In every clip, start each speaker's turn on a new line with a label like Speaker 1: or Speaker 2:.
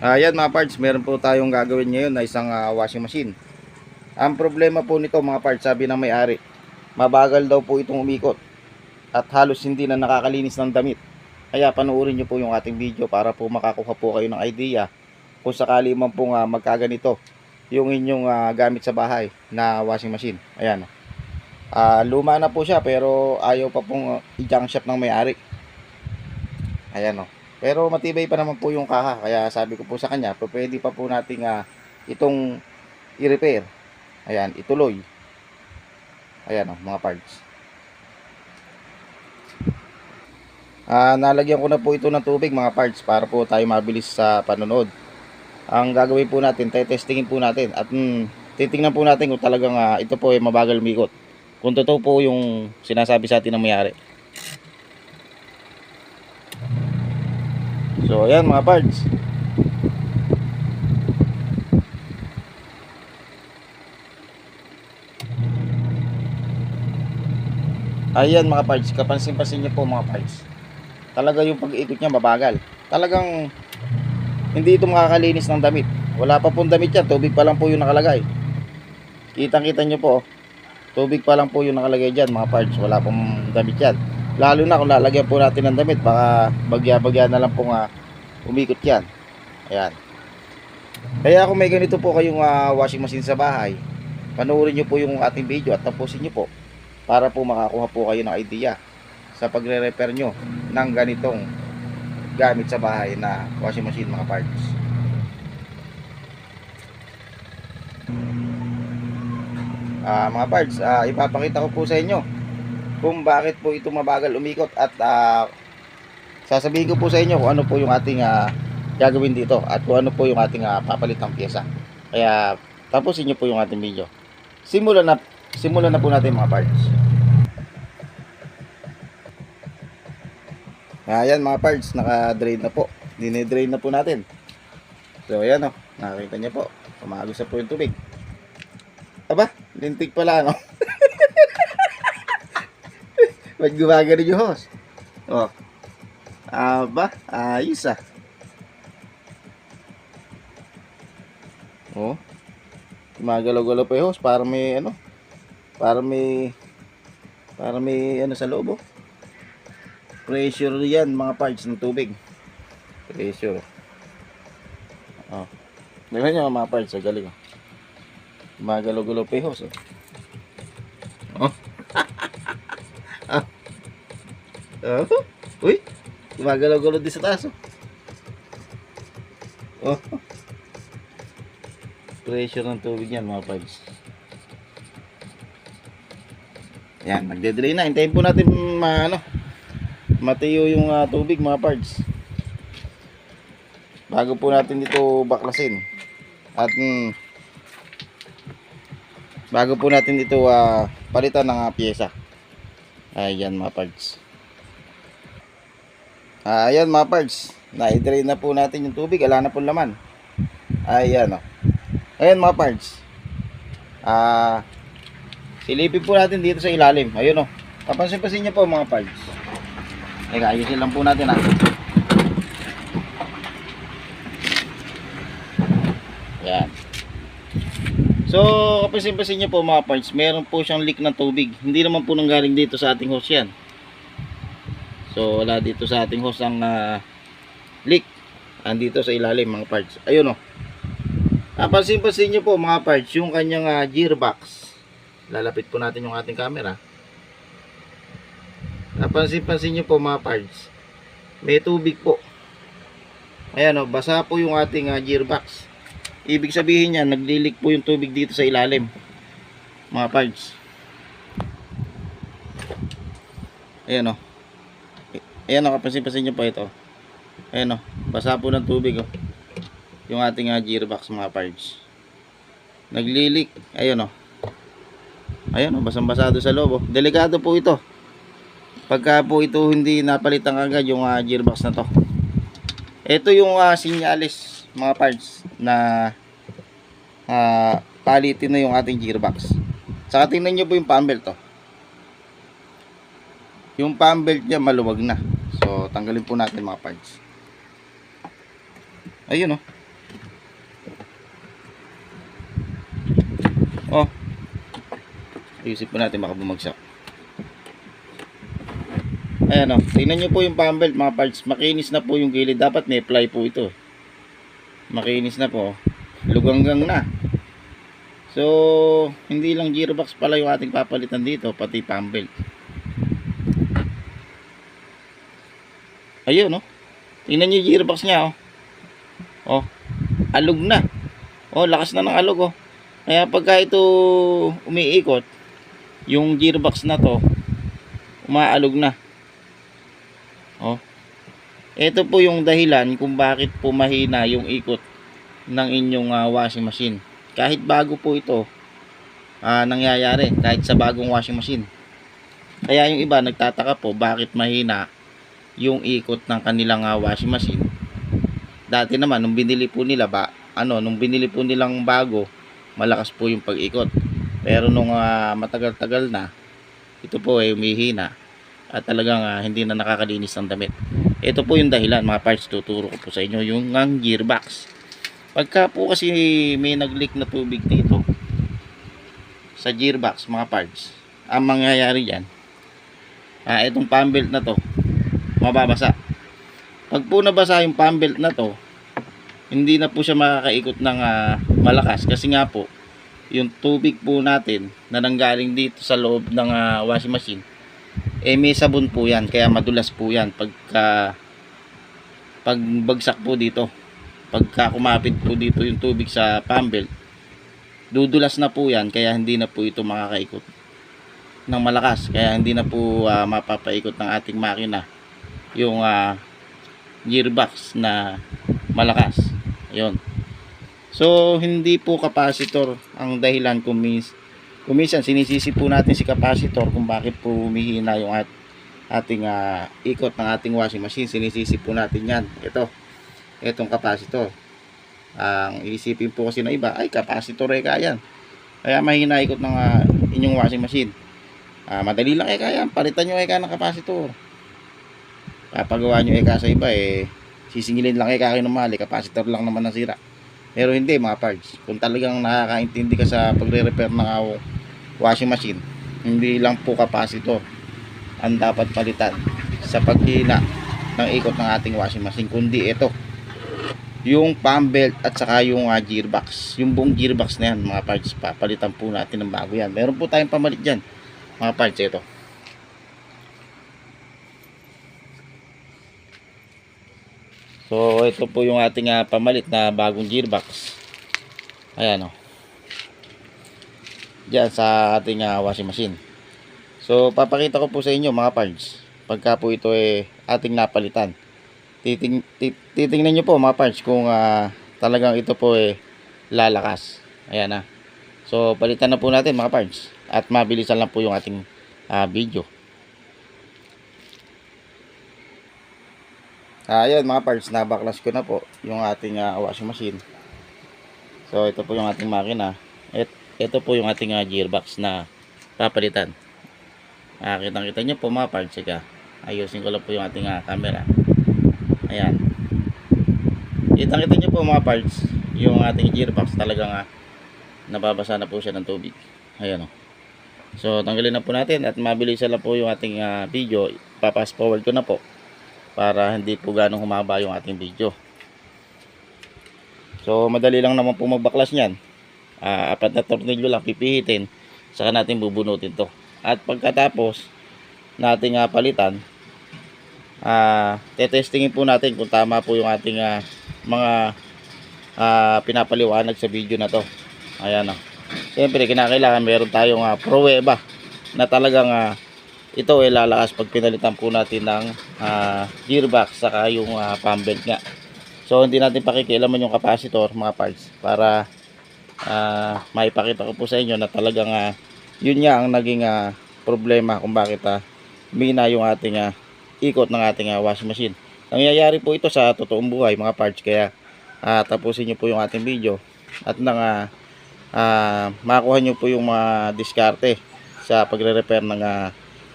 Speaker 1: Ayan mga parts, meron po tayong gagawin ngayon na isang ah, washing machine. Ang problema po nito mga parts, sabi ng may-ari, mabagal daw po itong umikot at halos hindi na nakakalinis ng damit. Kaya panoorin nyo po yung ating video para po makakuha po kayo ng idea kung sakali man po nga magkaganito yung inyong ah, gamit sa bahay na washing machine. Ayan. Ah, luma na po siya pero ayaw pa pong ah, i-junk ng may-ari. Ayan o. Pero matibay pa naman po yung kaha. Kaya sabi ko po sa kanya, pwede pa po nating ah, itong i-repair. Ayan, ituloy. Ayan o, mga parts. Ah, nalagyan ko na po ito ng tubig mga parts para po tayo mabilis sa panonood. Ang gagawin po natin, testingin po natin at mm, titingnan po natin kung talagang ah, ito po ay mabagal umikot. Kung totoo po yung sinasabi sa atin ng mayari. So, ayan mga parts. Ayan mga parts, kapansin-pansin niyo po mga parts. Talaga yung pag-ikot niya mabagal. Talagang hindi ito makakalinis ng damit. Wala pa pong damit yan, tubig pa lang po yung nakalagay. Kitang-kita niyo po, tubig pa lang po yung nakalagay dyan mga parts. Wala pong damit yan. Lalo na kung lalagyan po natin ng damit, baka bagya-bagya na lang po nga umikot yan. Ayan. Kaya kung may ganito po kayong ah, washing machine sa bahay, panoorin nyo po yung ating video at tapusin nyo po para po makakuha po kayo ng idea sa pagre-repair nyo ng ganitong gamit sa bahay na washing machine mga parts. Ah, mga parts, ah, ipapakita ko po sa inyo kung bakit po ito mabagal umikot at ah, sasabihin ko po sa inyo kung ano po yung ating ah, gagawin dito at kung ano po yung ating ah, papalitang pyesa. Kaya tapusin nyo po yung ating video. Simulan na, simulan na po natin mga parts. Ayan mga parts, naka-drain na po. Dine-drain na po natin. So ayan o, nakakita niyo po. Umagos na po yung tubig. Aba, lintik pala no. Ba't gumagano yung hose? Oh. Aba, ayos ah. Oh. Gumagalaw-galaw pa yung hose para may ano, para may para may ano sa loob oh. Pressure yan mga parts ng tubig. Pressure. Oh. Tingnan nyo mga parts, ang galing oh. Gumagalaw-galaw pa yung hose oh. Oh. ah. Oh. Uy. Gumagalaw-galaw din sa taas oh. Oh. Pressure ng tubig yan mga parts. Yan, nagde-drain na. Hintayin po natin ma, ano, matiyo yung ah, tubig mga parts. Bago po natin dito baklasin. At mm, bago po natin dito ah, palitan ng ah, pyesa. Ayan mga parts. Ah, ayan mga parts. Na-drain na po natin yung tubig. Wala na po laman. Ayan oh. Ayan mga parts. Ah, silipin po natin dito sa ilalim. Ayun oh. Kapansin-pansin niyo po mga parts. Teka, ayusin lang po natin ah. Yan. So, kapansin-pansin niyo po mga parts, meron po siyang leak ng tubig. Hindi naman po nanggaling dito sa ating hose yan. So, wala dito sa ating hose ang ah, leak. Andito sa ilalim mga parts. Ayun oh. Kapansin-pansin niyo po mga parts, yung kanyang ah, gearbox. Lalapit po natin yung ating camera. Napansin-pansin nyo po mga parts. May tubig po. Ayan o, basa po yung ating uh, gearbox. Ibig sabihin niya, naglilik po yung tubig dito sa ilalim. Mga parts. Ayan o. Ayan o, kapansin-pansin nyo po ito. Ayan o, basa po ng tubig o. Yung ating uh, gearbox mga parts. Naglilik. Ayan o. Ayan o, basang-basado sa loob o. Delikado po ito pagka po ito hindi napalitan agad yung uh, gearbox na to ito yung uh, sinyalis mga parts na uh, palitin na yung ating gearbox saka tingnan nyo po yung pump belt to yung pump belt niya maluwag na Tanggalin po natin mga parts. Ayun oh. Oh. Ayusin po natin baka bumagsak. Ayan o. Tingnan nyo po yung pump belt mga parts. Makinis na po yung gilid. Dapat may apply po ito. Eh. Makinis na po. Luganggang na. So, hindi lang gearbox pala yung ating papalitan dito. Pati pump belt. Ayun o. Tingnan nyo yung gearbox niya o. Oh. Alog na. Oh, lakas na ng alog oh. Kaya pagka ito umiikot, yung gearbox na to, umaalog na. Oh. Ito po yung dahilan kung bakit po mahina yung ikot ng inyong ah, washing machine. Kahit bago po ito, ah, nangyayari kahit sa bagong washing machine. Kaya yung iba nagtataka po bakit mahina yung ikot ng kanilang ah, washing machine. Dati naman nung binili po nila ba, ano, nung binili po nilang bago, malakas po yung pag-ikot. Pero nung ah, matagal-tagal na, ito po ay umihina at talagang ah, hindi na nakakalinis ng damit. Ito po yung dahilan, mga parts tuturo ko po sa inyo, yung ang gearbox. Pagka po kasi may nag-leak na tubig dito sa gearbox, mga parts, ang mangyayari yan, ah, itong pump belt na to, mababasa. Pag po nabasa yung pump belt na to, hindi na po siya makakaikot ng ah, malakas. Kasi nga po yung tubig po natin na nanggaling dito sa loob ng ah, washing machine eh may sabon po yan. Kaya madulas po yan pagka pag bagsak po dito. Pagka kumapit po dito yung tubig sa pump belt dudulas na po yan kaya hindi na po ito makakaikot ng malakas. Kaya hindi na po ah, mapapaikot ng ating makina yung ah, gearbox na malakas Ayun. So, hindi po capacitor ang dahilan kung, mis kung minsan sinisisi po natin si capacitor kung bakit po humihina yung at ating ah, ikot ng ating washing machine. Sinisisi po natin yan. Ito. Itong capacitor. Ang isipin po kasi na iba, ay capacitor eh kaya. Kaya mahina ikot ng ah, inyong washing machine. Ah, madali lang eh kaya. Palitan nyo eh kaya ng capacitor. Kapagawa nyo eh sa iba eh sisingilin lang eh kakin ng mali, capacitor lang naman nasira. Pero hindi mga parts. Kung talagang nakakaintindi ka sa pagre-repair ng washing machine, hindi lang po capacitor ang dapat palitan sa paghina ng ikot ng ating washing machine, kundi ito yung pump belt at saka yung uh, gearbox yung buong gearbox na yan mga parts papalitan po natin ng bago yan meron po tayong pamalit dyan mga parts ito So, ito po yung ating ah, pamalit na bagong gearbox. Ayan o. Diyan sa ating ah, washing machine. So, papakita ko po sa inyo mga parts. Pagka po ito eh ating napalitan. Titing, tit, titingnan nyo po mga parts kung ah, talagang ito po eh lalakas. Ayan na. So, palitan na po natin mga parts. At mabilisan lang po yung ating ah, video. Ah, ayun mga parts, nabaklas ko na po yung ating ah, washing machine. So, ito po yung ating makina. Et, ito po yung ating ah, gearbox na papalitan. Ah, kitang kita nyo po mga parts. Ika. Ayusin ko lang po yung ating ah, camera. Ayan. Kitang kita nyo po mga parts. Yung ating gearbox talagang ah, nababasa na po siya ng tubig. Ayan o. So, tanggalin na po natin at mabilisan lang po yung ating ah, video. Papas forward ko na po para hindi po ganong humaba yung ating video. So, madali lang naman po magbaklas niyan. Ah, apat na tornilyo lang pipihitin, saka natin bubunutin to. At pagkatapos nating ah, palitan, ah, tetestingin po natin kung tama po yung ating ah, mga ah, pinapaliwanag sa video na to. Ayan o. Siyempre, kinakailangan meron tayong ah, pruweba na talagang ah, ito ay lalakas pag pinalitan po natin ng ah, gearbox saka yung uh, pump belt nga. So hindi natin pakikialaman yung capacitor mga parts para ah, maipakita ko po sa inyo na talagang ah, yun nga ang naging ah, problema kung bakit uh, mina yung ating ah, ikot ng ating ah, washing machine. Nangyayari po ito sa totoong buhay mga parts kaya ah, tapusin nyo po yung ating video at nang ah, ah, makuha nyo po yung mga diskarte sa pagre-repair ng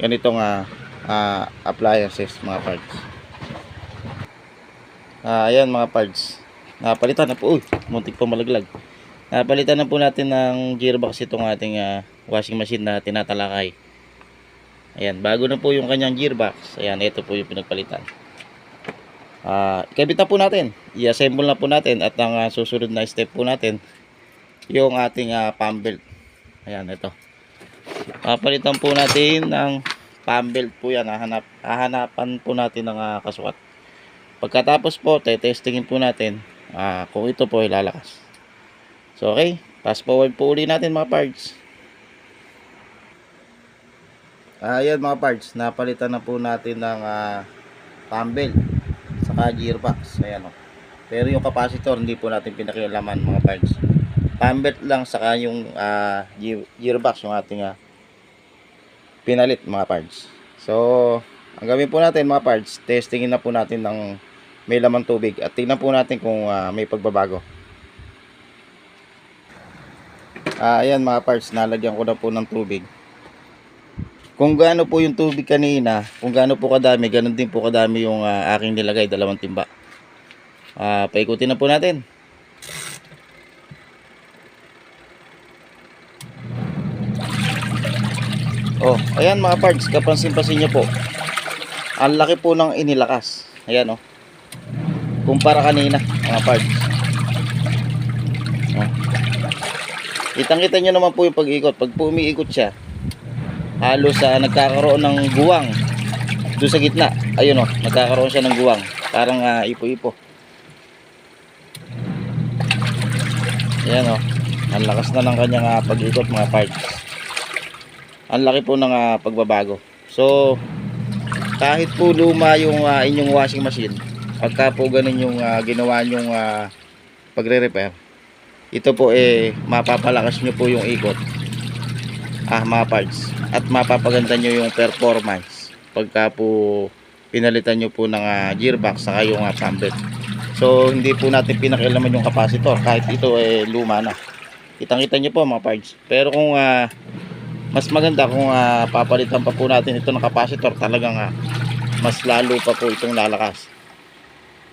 Speaker 1: ah, ganitong uh, uh, appliances mga parts uh, ayan mga parts napalitan na po uy muntik po malaglag Napalitan na po natin ng gearbox itong ating ah, washing machine na tinatalakay. Ayan, bago na po yung kanyang gearbox. Ayan, ito po yung pinagpalitan. Ah, ikabit na po natin. I-assemble na po natin at ang ah, susunod na step po natin yung ating ah, pump belt. Ayan, ito. Papalitan po natin ng pump belt po yan. Hahanap, hahanapan po natin ng ah, kasukat. Pagkatapos po, testingin po natin ah, kung ito po ay lalakas. So, okay. Fast forward po uli natin mga parts. Ayan mga parts. Napalitan na po natin ng uh, pump belt. Saka gearbox. Ayan o. Pero yung capacitor, hindi po natin pinakialaman mga parts. Pump belt lang saka yung ah, gear- gearbox yung ating ah, pinalit mga parts. So, ang gawin po natin mga parts, testingin na po natin ng may lamang tubig at tingnan po natin kung ah, may pagbabago. Ah, ayan mga parts, nalagyan ko na po ng tubig. Kung gaano po yung tubig kanina, kung gaano po kadami, ganun din po kadami yung ah, aking nilagay, dalawang timba. Ah, paikutin na po natin. Oh, ayan mga parts, kapansin-pansin niyo po. Ang laki po ng inilakas. Ayan oh. Kumpara kanina, mga parts. Oh. Kitang-kita nyo naman po yung pag-ikot. Pag po umiikot siya, halos sa nagkakaroon ng guwang doon sa gitna. Ayun o, nagkakaroon siya ng guwang. Parang ah, ipo-ipo. Ayan o. Ang lakas na ng kanyang ah, pag-ikot mga parts. Ang laki po ng ah, pagbabago. So, kahit po luma yung ah, inyong washing machine, pagka po ganun yung ah, ginawa nyong ah, pagre-repair, ito po eh mapapalakas nyo po yung ikot ah mga parts. At mapapaganda nyo yung performance pagka po pinalitan nyo po ng ah, gearbox saka yung uh, pambet so hindi po natin pinakialaman yung capacitor kahit ito eh luma na. Kitang kita nyo po mga parts. Pero kung ah, mas maganda kung ah, papalitan pa po natin ito ng capacitor talagang ah, mas lalo pa po itong lalakas.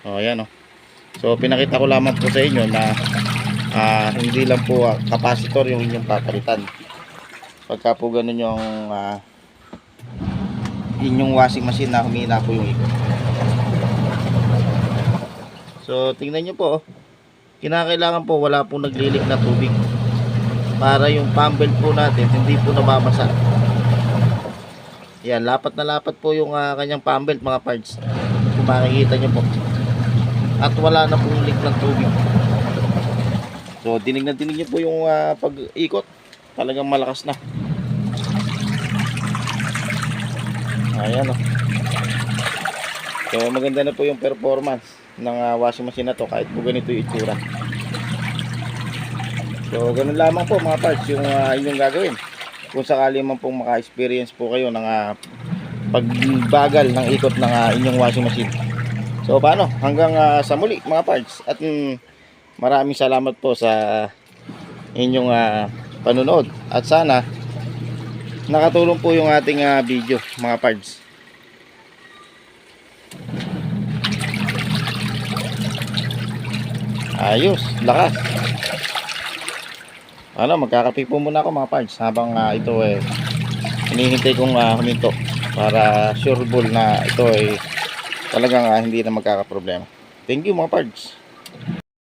Speaker 1: O yan o. So pinakita ko lamang po sa inyo na ah, hindi lang po ah, capacitor yung inyong papalitan. Pagka po ganun yung ah, inyong washing machine na humina po yung ikot so tingnan nyo po oh. kinakailangan po wala po naglilik na tubig para yung pump po natin hindi po nababasa yan lapat na lapat po yung ah, kanyang pump mga parts kung makikita nyo po at wala na pong leak ng tubig So, dinig na dinig niyo po yung ah, pag-ikot. Talagang malakas na. Ayan o. So, maganda na po yung performance ng ah, washing machine na to kahit po ganito yung itsura. So, ganun lamang po mga parts yung ah, inyong gagawin. Kung sakali man pong maka-experience po kayo ng ah, pagbagal ng ikot ng ah, inyong washing machine. So, paano? Hanggang ah, sa muli mga parts. At mm, maraming salamat po sa inyong ah, panunood at sana nakatulong po yung ating ah, video mga pards ayos, lakas ano, magkakape po muna ako mga pards habang ah, ito eh hinihintay kong ah, huminto para sure ball na ito ay talagang ah, hindi na magkakaproblema. Thank you mga pards